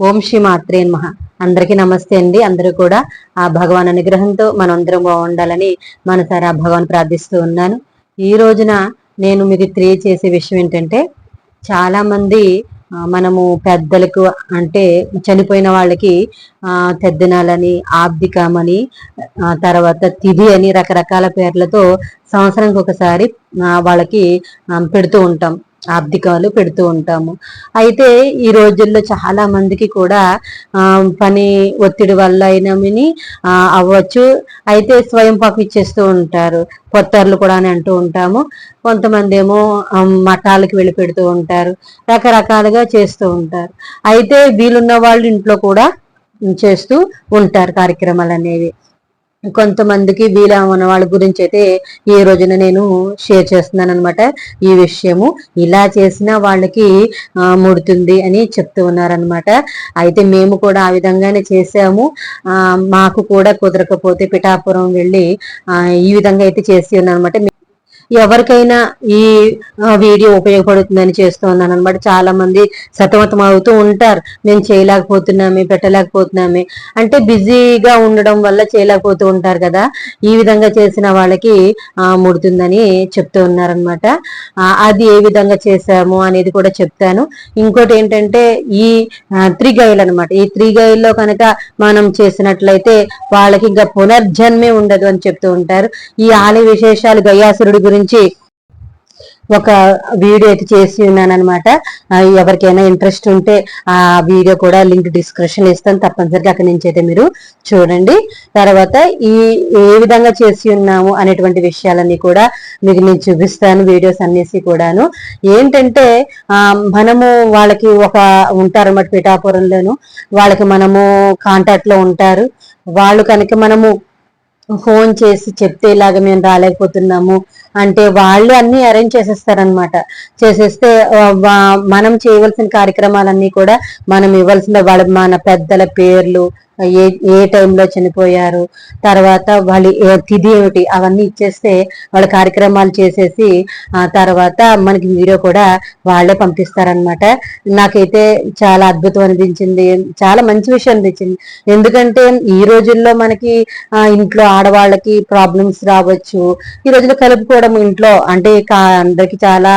ఓం శ్రీ మాత్రే మహ అందరికీ నమస్తే అండి. అందరూ కూడా ఆ భగవాన్ అనుగ్రహంతో మనందరం బాగుండాలని మనసారా ఆ భగవాన్ ప్రార్థిస్తూ ఉన్నాను. ఈ రోజున నేను మీకు తెలియచేసే విషయం ఏంటంటే చాలా మంది మనము పెద్దలకు అంటే చనిపోయిన వాళ్ళకి ఆ తెద్దనాలని ఆబ్దికమని తర్వాత తిథి అని రకరకాల పేర్లతో సంవత్సరానికి ఒకసారి వాళ్ళకి పెడుతూ ఉంటాం. ఆబ్దికాలు పెడుతూ ఉంటాము. అయితే ఈ రోజుల్లో చాలా మందికి కూడా పని ఒత్తిడి వల్ల అయినమని అవ్వచ్చు. అయితే స్వయం పాకు ఇచ్చేస్తూ ఉంటారు. పొత్తర్లు కూడా అని అంటూ ఉంటాము. కొంతమంది ఏమో మఠాలకు వెళ్ళి పెడుతూ ఉంటారు. రకరకాలుగా చేస్తూ ఉంటారు. అయితే వీలున్న వాళ్ళు ఇంట్లో కూడా చేస్తూ ఉంటారు కార్యక్రమాలు అనేవి. కొంతమందికి వీల ఉన్న వాళ్ళ గురించి అయితే ఈ రోజున నేను షేర్ చేస్తున్నాను అనమాట ఈ విషయము ఇలా చేసిన వాళ్ళకి ముడుతుంది అని చెప్తూ ఉన్నారనమాట అయితే మేము కూడా ఆ విధంగానే చేసాము ఆ, మాకు కూడా కుదరకపోతే పిఠాపురం వెళ్ళి ఈ విధంగా అయితే చేసి ఉన్నారనమాట ఎవరికైనా ఈ వీడియో ఉపయోగపడుతుందని చేస్తూ ఉన్నాను అనమాట చాలా మంది సతమతం అవుతూ ఉంటారు. మేము చేయలేకపోతున్నామే పెట్టలేకపోతున్నామే. అంటే బిజీగా ఉండడం వల్ల చేయలేకపోతూ ఉంటారు కదా. ఈ విధంగా చేసిన వాళ్ళకి ముడుతుందని చెప్తూ ఉన్నారనమాట అది ఏ విధంగా చేశాము అనేది కూడా చెప్తాను. ఇంకోటి ఏంటంటే ఈ త్రిగైలు అనమాట ఈ త్రిగైల్లో కనుక మనం చేసినట్లయితే వాళ్ళకి ఇంకా పునర్జన్మే ఉండదు అని చెప్తూ ఉంటారు. ఈ ఆలయ విశేషాలు గయాసురుడి గురించి ఒక వీడియో అయితే చేసి ఉన్నాను ఎవరికైనా ఇంట్రెస్ట్ ఉంటే ఆ వీడియో కూడా లింక్ డిస్క్రిప్షన్ ఇస్తాను. తప్పనిసరిగా అక్కడి నుంచి అయితే మీరు చూడండి. తర్వాత ఈ ఏ విధంగా చేసి ఉన్నాము అనేటువంటి విషయాలన్నీ కూడా మీకు నేను చూపిస్తాను వీడియోస్ అనేసి కూడాను. ఏంటంటే ఆ మనము వాళ్ళకి ఒక ఉంటారన్నమాట పిఠాపురంలోను. వాళ్ళకి మనము కాంటాక్ట్లో ఉంటారు. వాళ్ళు కనుక మనము ఫోన్ చేసి చెప్తే ఇలాగ మేము రాలేకపోతున్నాము అంటే వాళ్ళు అన్ని అరేంజ్ చేసేస్తారనమాట చేసేస్తే మనం చేయవలసిన కార్యక్రమాలన్నీ కూడా మనం ఇవ్వాల్సిన వాళ్ళ మన పెద్దల పేర్లు ఏ ఏ టైంలో చనిపోయారు తర్వాత వాళ్ళ తిది తిథి ఏమిటి అవన్నీ ఇచ్చేస్తే వాళ్ళ కార్యక్రమాలు చేసేసి ఆ తర్వాత మనకి వీడియో కూడా వాళ్ళే పంపిస్తారనమాట నాకైతే చాలా అద్భుతం అనిపించింది చాలా మంచి విషయం అనిపించింది. ఎందుకంటే ఈ రోజుల్లో మనకి ఇంట్లో ఆడవాళ్ళకి ప్రాబ్లమ్స్ రావచ్చు. ఈ రోజుల్లో కలుపుకోవడం ఇంట్లో అంటే అందరికి చాలా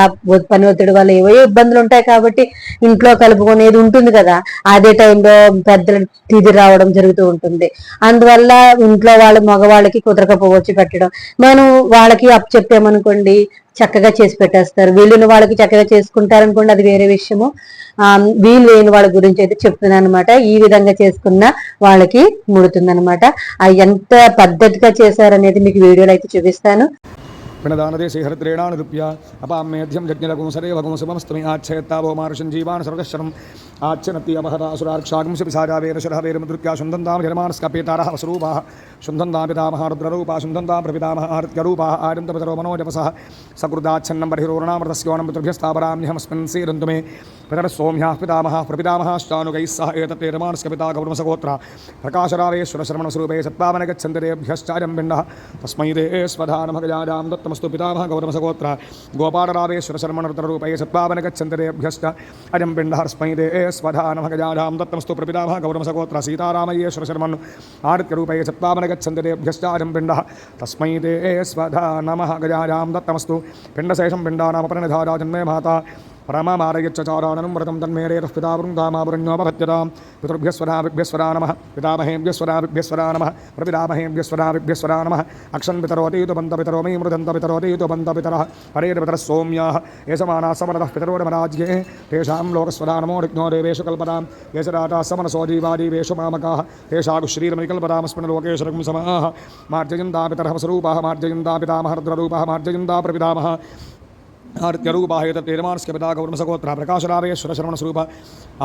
పని ఒత్తిడి వల్ల ఏవో ఇబ్బందులు ఉంటాయి కాబట్టి ఇంట్లో కలుపుకునేది ఉంటుంది కదా. అదే టైంలో పెద్దల తిది రావడం రావడం జరుగుతూ ఉంటుంది. అందువల్ల ఇంట్లో వాళ్ళ మగవాళ్ళకి కుదరకపోవచ్చు పెట్టడం. మనం వాళ్ళకి అప్ చెప్పామనుకోండి చక్కగా చేసి పెట్టేస్తారు. వీళ్ళు వాళ్ళకి చక్కగా చేసుకుంటారనుకోండి అది వేరే విషయము. వీలు లేని వాళ్ళ గురించి అయితే చెప్తున్నాను అనమాట ఈ విధంగా చేసుకున్న వాళ్ళకి ముడుతుంది ముడుతుందనమాట ఎంత పద్ధతిగా చేశారనేది మీకు వీడియోలో అయితే చూపిస్తాను. பிணதானதே சேகரத்ரேணானுதுப்பியா அபாம் மேத்தியம் ஜக்ஞலகும் சரேவகும் சுபமஸ்துமி ஆட்சேத்தாவோ आच्छनति अपहरासुरार्क्षागुंसि पिशाचावेरशरः वेरमुद्रुत्या शुन्धन्तां जलमानस्कपेतारः वसरूपाः शुन्धन्तां पितामह रुद्ररूपा शुन्धन्तां प्रपितामह आदित्यरूपाः। आदिन्तपितरो मनोजपसः। सकृदाच्छन्नं बर्हिरोरणामृतस्योनं पितृभ्यस्तापराम्यहमस्मिन् सीरन्तु मे। पितरः सौम्याः पितामहः प्रपितामहाश्चानुगैः सह एतत्तेरमानस्कपिता गौरमसगोत्रा प्रकाशरावेश्वरशर्मणस्वरूपे सत्पावने गच्छन्ति तेभ्यश्चायं पिण्डः। तस्मै ते स्वधानमगजाजां दत्तमस्तु पितामह गौरमसगोत्रा गोपालरावेश्वरशर्मणरुद्ररूपे सत्पावने अजं पिण्डः स्मै ते स्वधानमगजाजां दत्तमस्तु प्रपितामह गौरमसगोत्रा सीतारामयेश्वरशर्मन् आदित्यरूपे सत्पावने गच्छन्ति तेभ्यश्च अजं पिण्डः तस्मै ते स्वधा नमः गजाजां दत्तमस्तु पिण्डशेषं पिण्डानामपरिणधारा जन्मे माता परममारयच्चाराणनं व्रतं तन्मेरेतः पिता वृन्दामावृण्योपभत्यतां पितृभ्यस्वराभिभ्यस्वरा नमः पितामहेभ्यस्वराभिभ्यस्वरा नमः प्रपितामहेभ्यस्वराभिभ्यस्वरा नमः अक्षन् पितरोति युतपन्तपितरो मे मृदन्त पितरोति युतपन्तपितरः हरेर्पितरः सोम्याः येषमानाः समरतः पितरोडमराज्ये तेषां लोकस्वरा नमो ऋग्नो देवेषु कल्पतां येषराटाः समनसो जीवादीवेषु मामकाः तेषागुश्रीरमनिकल्पतामस्मिन् लोकेश्वरं समाः, मार्जयन्ता पितरः स्वरूपाः मार्जयन्ता पितामह रुद्ररूपाः मार्जयन्ता प्रपितामह। आदित्यरूपाः एतत्तेरमानस्कपिता गौरमसगोत्रा प्रकाशरावेश्वरशर्मणस्वरूप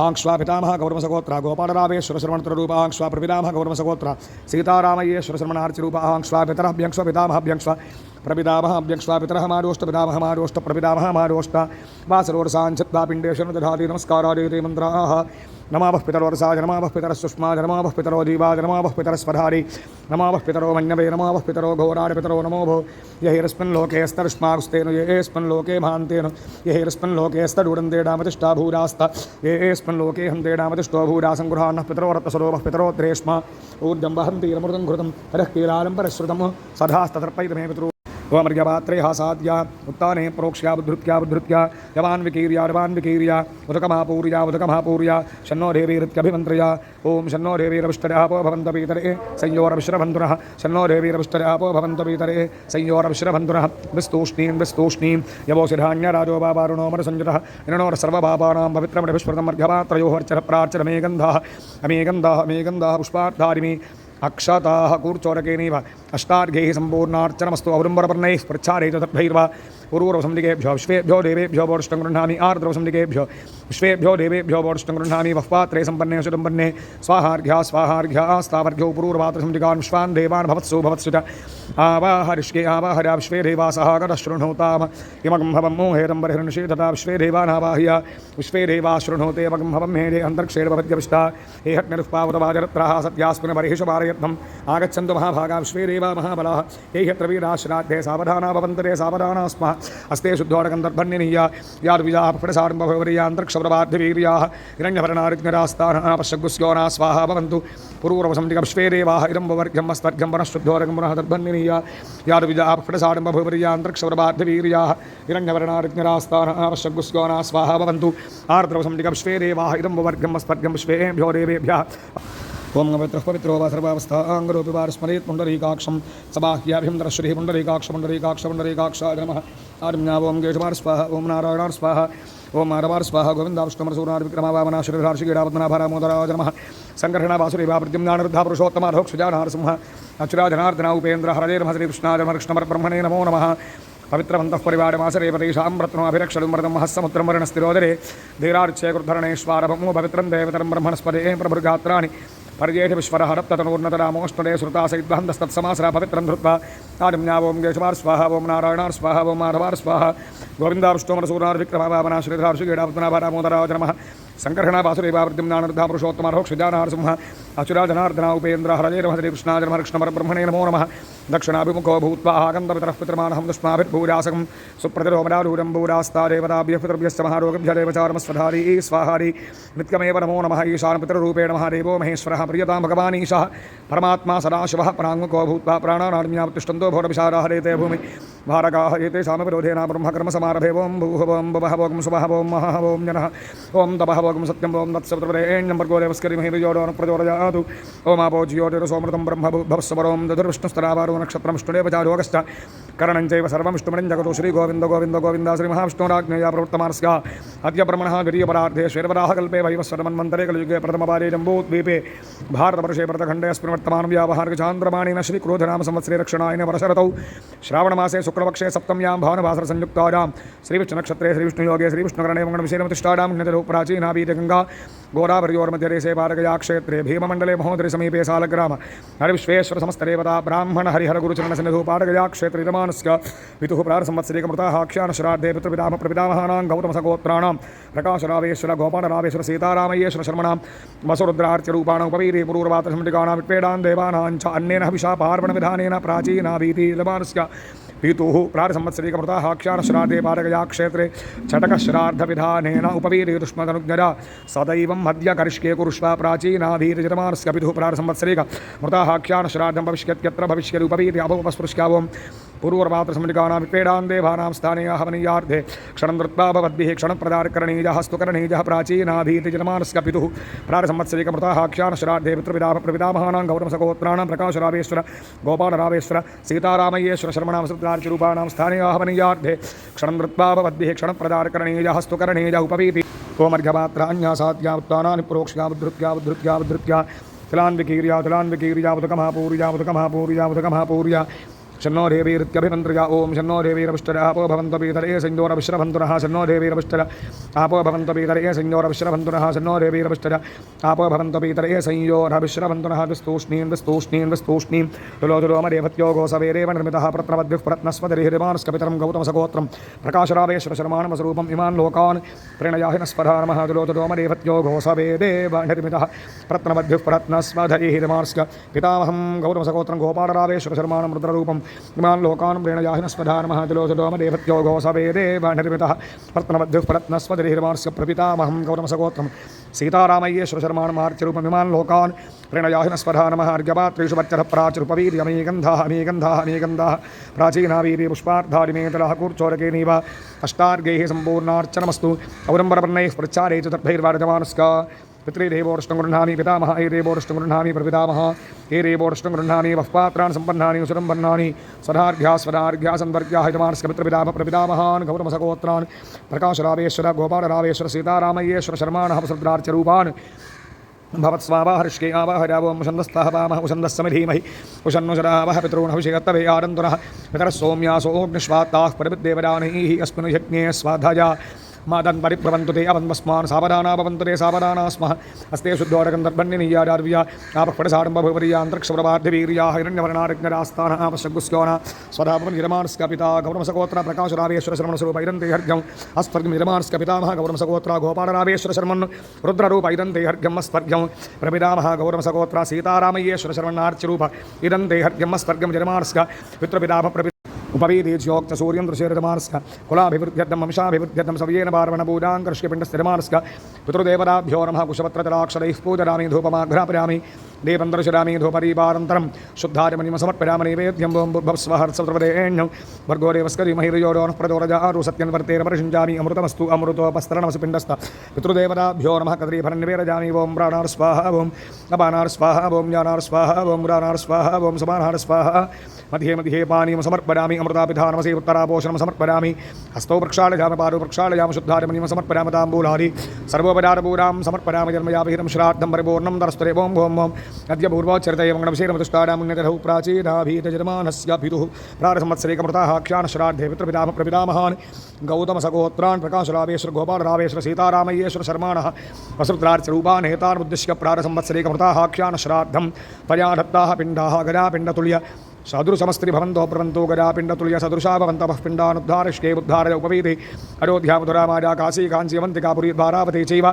आङ्क्ष्वा पितामह गौरमसगोत्रा गोपालरावेश्वरशर्मणत्ररूप आङ्क्ष्वा प्रपितामह गौरमसगोत्रा सीतारामयेश्वरशर्मणार्चिरूप आङ्क्ष्वा पितरः भ्यङ्क्ष्व प्रपितामह अभ्यक्ष्वा पितरः मारोष्ट पितामह मारोष्ट प्रपितामह मारोष्ट वासरोरसाञ्छत्वा पिण्डेषु दधाति नमस्कारादि मन्त्राः। नमावः पितरोरसाय नमावः पितरस्सुष्मा नमावः पितरो जीवा नमावः पितरस्वधारि नमावः पितरो मन्यवे, नमावः पितरो घोराडि पितरो नमो भो। यहिरस्मिन् लोके स्तरुष्मास्तेन येऽस्मिन् लोके भान्तेन यहिरस्मिन् लोके स्तडुडन्ते डामतिष्ठा भूरास्त येऽस्मिन् लोके हन्ते डामतिष्ठो भूरासङ्गृहान्नः पितरो रत्तसरोवः पितरो त्रेष्मा। ऊर्जं घृतं हरः कीलालं परश्रुतं पितरो ओमर्घ्यपात्रे हासाद्या उत्ताने प्रोक्ष्या बुद्धृत्या बुद्धृत्या यवान् विकीर्या रवान् विकीर्या उदकमापूर्या उदकमापूर्या शन्नो देवीरित्यभिमन्त्र्या ॐ शन्नो देवीरविष्टरापो भवन्तपीतरे संयोरविश्रबन्धुनः शन्नो देवीरविष्टरापो भवन्तपीतरे संयोरविश्रबन्धुनः विस्तूष्णीं विस्तूष्णीं यवोशिधान्यराजो बाबारुणो मरसञ्जुतः इरणोरसर्वपापानां पवित्रमणिविस्मृतम् अर्घ्यपात्रयोः अर्चनः प्रार्चनमेगन्धाः अमेगन्धाः अमेगन्धाः पुष्पार्थारिमि अक्षताः अष्टाघ्य संपूर्णाचनमस्तु सम्पूर्णार्चनमस्तु औरम्बरपर्णैः प्रच्छादयित तद्भैर्वा पूर्वसंदिकेभ्यो विश्वेभ्यो देवेभ्यो वोष्टं गृह्णामि आर्द्रवसंदिकेभ्यो विश्वेभ्यो देवेभ्यो वोष्टं गृह्णामि वः पात्रे सम्पन्ने सुदम्पन्ने स्वाहार्घ्या स्वाहार्घ्या स्थावर्घ्यो पूर्वपात्रसंदिकान् विश्वान् देवान् भवत्सु भवत्सु च आवाहरिष्के आवाहर्या विश्वे देवासः गतशृणोताम इमगं भवं मोहेदं बर्हिर्निषे तथा विश्वे देवानावाह्य विश्वे देवा शृणोते मगं भवं मेधे अन्तर्क्षेर्भवद्यविष्टा एहत्निरुपावतवाजरत्राः सत्यास्मिन् बर्हिषु पारयत्नम् आगच्छन्तु महाभागा विश्वे देवा महाबलाः ये ह्यत्र वीराश्राद्धे सावधाना भवन्तरे सावधाना स्मः हस्ते शुद्धोडकं दर्भन्निनीय याद्विजाः प्रसाडम्बभवर्या अन्तर्क्षप्रबाध्यवीर्याः हिरण्यभरणारिज्ञरास्तानः पश्यगुस्योना स्वाहा पूर्वसंटिकं विश्वे देवाः, इदं वर्घ्यं मस्तर्घ्यं पुनः शुद्धोरकं पुनः दर्भन्निनीय याद्विजाः प्रसाडम्बभवर्या अन्तर्क्षप्रबाध्यवीर्याः हिरण्यभरणारिज्ञरास्तानः पश्यगुस्योना स्वाहा भवन्तु। मस्तर्घ्यं विश्वेभ्यो देवेभ्यः। ఓం పవిత్ర పవిత్రో సర్వావస్థ ఆంగరోపి వారు స్మరేత్ పుండరీకాక్షం సబాహ్యాభ్యంతర శ్రీ పుండరీకాక్ష పుండరీకాక్ష పుండరీకాక్ష నమ ఆర్మ్యా ఓం గేషమార్ స్వాహ ఓం నారాయణార్ స్వాహ ఓం మారవార్ స్వాహ గోవిందాష్ణమసూనార్ విక్రమావామన శ్రీహర్షిగీడాపద్నాభారామోదరాజ నమ సంఘర్షణ వాసురేవాపృద్యం నానర్ధా పురుషోత్తమాధోక్షజానారసింహ అచురాజనార్దనా ఉపేంద్ర హరదే నమ శ్రీకృష్ణాజమర్కృష్ణమర్బ్రహ్మణే నమో నమ పవిత్రవంతః పరివాడమాసరే పరీషాం రత్నమభిరక్షణం మృదం మహస్సముద్రం వరుణస్థిరోదరే ధీరార్చే కృద్ధరణేశ్వారభము పవిత్రం దేవతరం బ్రహ్మణస్పదే ప్రభృగాత్రాన్ని పర్యేషిశ్వర రప్తతనూర్ణతరామోష్ణే శ్రుతా సైద్వాంధస్తత్సమాసరా పవిత్రం ధృత్వా ఆడిమ్యా ఓం స్వాహ ఓం నారాయణార్ స్వాహ ఓం మాధవార్ స్వాహ గోవిందారుష్టోమర సూరార్ విక్రమ భావన విక్రమాభావనా శ్రీధార్షిగేడాపద్మనాభ రామోదరాజ నమ नमः सङ्कर्षणा वासुदेवा प्रद्युम्नानर्धा पुरुषोत्तमर्होक्षुजानारसिंह अचुराजनार्दना उपेन्द्र नमो नमः। दक्षिणाभिमुखो भूत्वा आगन्तपितरः पितृमानहं दुष्माभिर्भूरासकं सुप्रतिरोमरारूरं भूरास्तादेवताभ्यः पितृभ्यश्च महारोगभ्यदेवचारमस्वधारी स्वाहारी नित्यमेव नमो नमः। ईशानपितृरूपेण महादेवो महेश्वरः प्रियतां भगवान् ईशः परमात्मा सदाशिवः पराङ्मुखो भूत्वा प्राणानार्म्यावतिष्ठन्तो भोरविशाराः रेते भूमि भारकाः एतेषामपि रोधेन ब्रह्मकर्मसमारभे ओं भूः ओं भवः भोगं सुवः ओं महः ओं जनः ओं तपः भोगं सत्यं ओं तत्सवितृवरेण्यं भर्गो देवस्करिमहि विजोडो न प्रचोदयातु ओमापो ज्योतिरसोमृतं ब्रह्म भवस्वरों दधुर्विष्णुस्तरावारो नक्षत्रं विष्णुदेवचारोगश्च करणं चैव सर्वं विष्णुमणिं जगतो श्रीगोविन्द, गोविन्द गोविन्द, श्रीमहाविष्णुराज्ञया प्रवृत्तमानस्य अद्य ब्रह्मणः द्वितीयपरार्धे श्वेरवराहकल्पे वैवस्वरमन्वन्तरे कलियुगे प्रथमपारे जम्बूद्वीपे। भारतवर्षे भरतखण्डे अस्मिन् वर्तमानं व्यावहारिकचान्द्रमाणेन श्रीक्रोधनाम संवत्सरे रक्षणायन वर्षरतौ श्रावणमासे शुक्लपक्षे सप्तम्यां भावनवासरसंयुक्तायां श्रीविष्णुनक्षत्रे श्रीविष्णुयोगे श्रीविष्णुकरणे मङ्गलविशेनमतिष्ठायां नदौ प्राचीना बीजगङ्गा गोदावरयोर्मध्यदेशे पारगया क्षेत्रे भीममण्डले महोदरि समीपे सालग्राम हरिविश्वेश्वर समस्तदेवता ब्राह्मण हरिहरगुरुचरणसन्निधौ पारगया क्षेत्रे यजमानस्य पितुः प्रारसंवत्सरिकमृताः आख्यानश्राद्धे पितृपितामह प्रपितामहानां गौतमसगोत्राणां प्रकाशरावेश्वर गोपालरावेश्वर सीतारामयेश्वर शर्मणां वसुरुद्रार्च्यरूपाणां उपवीरे पुरूरवातसम्टिकानां विट्पेडान् देवानां च अन्येन हविषा पार्वणविधानेन प्राचीना भीति यजमानस्य पितुः प्रारसंवत्सरिकमृताः आख्यानश्राद्धे पारगया क्षेत्रे छटकश्राद्धविधानेन उपवीरे दुष्मदनुज्ञरा सदैवं मद्य करिष्के कुरुष्व प्राचीनाधीरजतमानस्य पितुः प्रारसंवत्सरिक श्राद्ध भविष्य भविष्यत्यत्र भविष्यति उपवीरे पूर्वपात्रसमृगानां विपेडान् देवानां स्थाने हवनीयार्धे क्षणं दृत्वा भवद्भिः क्षणप्रदारकरणीयः स्तुकरणीयः प्राचीनाधीतिजनमानस्य पितुः प्रारसंवत्सरिकमृताः आख्यानश्राद्धे पितृपिता प्रपितामहानां गौतमसगोत्राणां प्रकाशरावेश्वर गोपालरावेश्वर सीतारामय्येश्वर शर्मणां सत्रार्चरूपाणां स्थाने आहवनीयार्धे क्षणं दृत्वा भवद्भिः क्षणप्रदारकरणीयः स्तुकरणीयः उपवीति। ओमर्घपात्रान्यासाद्या उत्तानानि प्रोक्ष्या उद्धृत्या उद्धृत्या उद्धृत्या तिलान्विकीर्या तिलान्विकीर्या उदकमहापूर्या उदकमहापूर्या उदकमहापूर्या शन्नो देवीरित्यभिमन्त्र्या ॐ शन्नो देवीरविष्टरा आपो भवन्तो पीतरे संयोरविश्रभन्तुनः शन्नो देवीरविष्टरा आपो भवन्तो पीतरे संयोरविश्रभन्तुनः शन्नो देवीरविष्टरा आपो भवन्तो पीतरे संयोरविश्रभन्तुनः विस्तूष्णीन् विस्तूष्णीन् विस्तूष्णीं तुलो तुलो मदेवत्यो गोसवेरेव निर्मितः प्रत्नवद्भिः प्रत्नस्वदरिहिरिमानस्कपितरं गौतमसगोत्रं प्रकाशरावेश्वर शर्माणमस्वरूपम् इमान् लोकान् प्रणयाहि न स्पधा नमः तुलो तुलो मदेवत्यो गोसवेदेव निर्मितः प्रत्नवद्भिः प्रत्नस्वधरिहिरिमानस्क पितामहं गौतमसगोत्रं गोपालरावेश्वर शर्माणं रुद्ररूपम् इमान् लोकान् प्रेणयाहि न स्पधा नमः तुलो तुलो मदेवत्यो गोसवेदेव निर्मितः प्रत्नवद्भिः प्रत्नस्वदरिहिरिमानस्क प्रपितामहं गौतमसगोत्रं सीतारामय्येश्वर शर्माणमार्च्यरूपमिमान् लोकान् प्रणयाहि न स्पधा नमः अर्घ्यपात्रेषु वर्चः प्राचुरुपवीर्यमीगन्धाः मीगन्धाः मीगन्धाः प्राचीनावीर्य पुष्पार्धारिमेतलः कूर्चोरकेनीव अष्टार्गैः सम्पूर्णार्चनमस्तु औरम्बरवर्णैः प्रचारे चतुर्भैर्वार्जमानस्का पितृदेवोष्टं गृह्णामि पितामह एदेवोष्टं गृह्णामि प्रपितामह एदेवोष्टं गृह्णामि वः पात्राणि सम्पन्नानि सुरम्पन्नानि स्वधार्घ्या स्वधार्घ्या सन्वर्ग्याः यजमानस्य पितृपितामह प्रपितामहान् गौतमसगोत्रान् प्रकाशरावेश्वर गोपालरावेश्वर सीतारामय्येश्वर शर्माणः वसुद्रार्चरूपान् भवत्स्वावाहर्ष्के आवाहरावं छन्दस्तः वामः उषन्दस्समिधीमहि उषन्नुशरावः पितॄणभिषेकत्तवे आनन्दुनः पितरः सोम्यासोऽग्निष्वात्ताः परविद्देवदानैः अस्मिन् यज्ञे स्वाधाया मादन् परिभ्रवन्तु ते अवन्वस्मान् सावधाना भवन्तु ते, सावधाना स्मः। अस्ते शुद्धोरकं दर्भण्यनीयादार्व्या आपःपडसाडम्बभुवर्यान्तरिक्षप्रवार्धिवीर्या हिरण्यवर्णारज्ञरास्तानः आपशगुस्योना स्वधाभवन् निर्माणस्कपिता गौरमसगोत्र, प्रकाशरावेश्वर शर्मणस्वरूप इदन्ते हर्घ्यम् अस्पर्घ्यं निर्माणस्क पितामह गौरमसगोत्र गोपालरावेश्वर शर्मन् रुद्ररूप इदन्ते हर्घ्यम् अस्पर्घ्यं प्रपितामह गौरमसगोत्र सीतारामय्येश्वर शर्मन्नार्च्यरूप इदन्ते हर्घ्यम् अस्पर्घ्यं ఉపవీరీజ్యోక్త సూర్యం దృశ్యమానస్క కులాభివృద్ధ్యర్థం వంశాభివృద్ధ్యర్థం సవ్యేన పార్వణ పూజాంకర్ష్యపిండ స్థిరమానస్క పితృదేవతాభ్యో నమ కుశపత్రతరాక్షరై పూజరామి ధూపమాఘ్రాపయామి దీపం దర్శరామి ధూపరీపారంతరం శుద్ధాచమణిమ సమర్పయామ నైవేద్యం ఓం బుభస్వహర్సర్వదేణ్యం భర్గోరేవస్కరి మహిరయోరోన ప్రదోరజారు సత్యన్ వర్తేర పరిషింజామి అమృతమస్తు అమృతోపస్తరణమసి పిండస్త పితృదేవతాభ్యో నమ కదరీభరణ వీరజామి ఓం ప్రాణార్ స్వాహ ఓం అపానార్ స్వాహ ఓం జ్ఞానార్ స్వాహ ఓం రానార్ స్వాహ ఓం సమానార్ స్వాహ मध्ये मध्ये पानीं समर्पयामि अमृतापिधानमसि उत्तरापोषणं समर्पयामि। हस्तौ प्रक्षालयामि, पादौ प्रक्षालयामि शुद्धारिमणिं समर्पयामि, ताम्बूलादि। सर्वोपचारपूरां समर्पयामि, जन्मयाभिहितं श्राद्धं परिपूर्णं दरस्तरे ॐ भों ॐ अद्य पूर्वोच्चरितये मङ्गलविशेषमतुष्टाडामुन्यतः प्राचीनाभीतजन्मानस्य पितुः प्रारसंवत्सरेकमृताः क्षाणश्राद्धे पितृपितामह प्रपितामहान्। गौतमसगोत्रान् प्रकाशरावेश्वर गोपालरावेश्वर सीतारामय्येश्वर शर्माणः। वसुत्रार्चरूपान् हेतानुद्दिश्य प्रारसंवत्सरेकमृताः क्षाणश्राद्धं त्वया दत्ताः पिण्डाः गजापिण्डतुल्य सदृशमस्त्री भवन्तो प्रवन्तो गजापिण्डतुल्य सदृशा भवन्तपः पिण्डानुद्धारिष्के उद्धारय उपवीति अयोध्या मधुरा मधुरामाया काशी काञ्चीवन्तिकापुरी द्वारावती चैव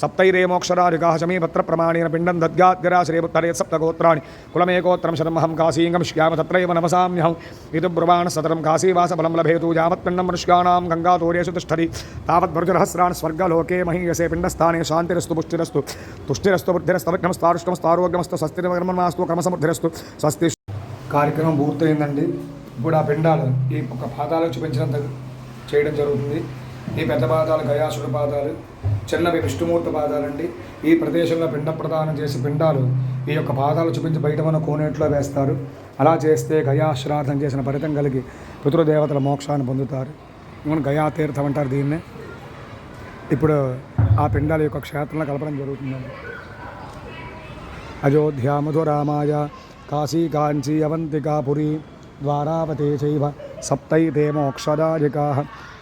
सप्तैरे मोक्षराधिकाः शमीपत्र प्रमाणेन पिण्डं दद्याद्गराश्रेपुत्तरे सप्तगोत्राणि कुलमेकोत्तरं शर्महं काशीङ्गं श्याम तत्रैव नमसाम्यहम् इति ब्रुवाण सतरं काशीवासफलं लभेतु यावत्पिण्डं मनुष्याणां गङ्गातोरेषु तिष्ठति तावद्भृजुरहस्रान् स्वर्गलोके महीयसे पिण्डस्थाने शान्तिरस्तु पुष्टिरस्तु तुष्टिरस्तु बुद्धिरस्तवघ्नमस्तारुष्टमस्तारोग्यमस्तु स्वस्तिर्मस्तु क्रमसमुद्धिरस्तु स्वस्ति కార్యక్రమం పూర్తయిందండి. ఇప్పుడు ఆ పిండాలు ఈ ఒక పాదాలు చూపించినంత చేయడం జరుగుతుంది. ఈ పెద్ద పాదాలు గయాసుడు పాదాలు చిన్నవి విష్ణుమూర్తి పాదాలండి. ఈ ప్రదేశంలో పిండ ప్రదానం చేసి పిండాలు ఈ యొక్క పాదాలు చూపించి బయట మన కోనేట్లో వేస్తారు. అలా చేస్తే గయాశ్రార్థం చేసిన ఫలితం కలిగి పితృదేవతల మోక్షాన్ని పొందుతారు. మనం గయా తీర్థం అంటారు దీన్నే. ఇప్పుడు ఆ పిండాల యొక్క క్షేత్రంలో కలపడం జరుగుతుందండి. అయోధ్య మధురామాయ కాశీ కాంచీ అవంతికా పురీ ద్వారావతే చైవ సప్తైతే మోక్షదాధికా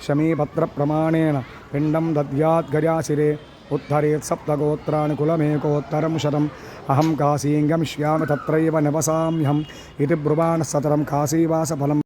శమీపత్ర ప్రమాణేన పిండం దద్యాద్గజాశిరే ఉత్తరేత్ సప్తగోత్రాణి కులమేకోత్తరం శతం అహం కాశీం గమిష్యామి తత్రైవ నివసామ్యహం ఇది బ్రువాణస్తరం కాశీవాసఫలం